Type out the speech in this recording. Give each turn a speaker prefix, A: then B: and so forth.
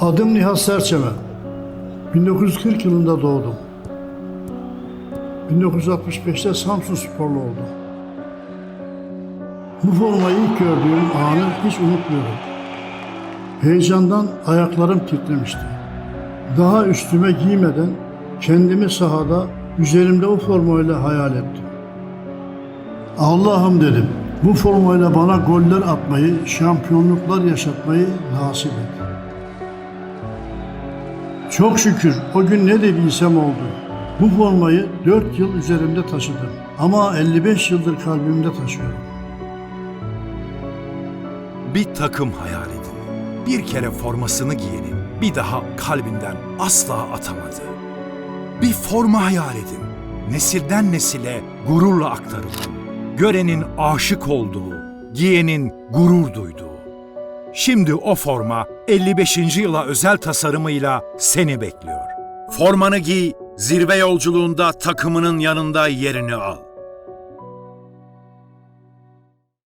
A: Adım Nihat Serçeme. 1940 yılında doğdum. 1965'te Samsun sporlu oldum. Bu formayı ilk gördüğüm anı hiç unutmuyorum. Heyecandan ayaklarım titremişti. Daha üstüme giymeden kendimi sahada üzerimde o formayla hayal ettim. Allah'ım dedim. Bu formayla bana goller atmayı, şampiyonluklar yaşatmayı nasip et. Çok şükür o gün ne dediysem oldu. Bu formayı 4 yıl üzerimde taşıdım. Ama 55 yıldır kalbimde taşıyorum.
B: Bir takım hayal edin. Bir kere formasını giyenin bir daha kalbinden asla atamadı. Bir forma hayal edin. Nesilden nesile gururla aktarılan, görenin aşık olduğu, giyenin gurur duyduğu. Şimdi o forma 55. yıla özel tasarımıyla seni bekliyor. Formanı giy, zirve yolculuğunda takımının yanında yerini al.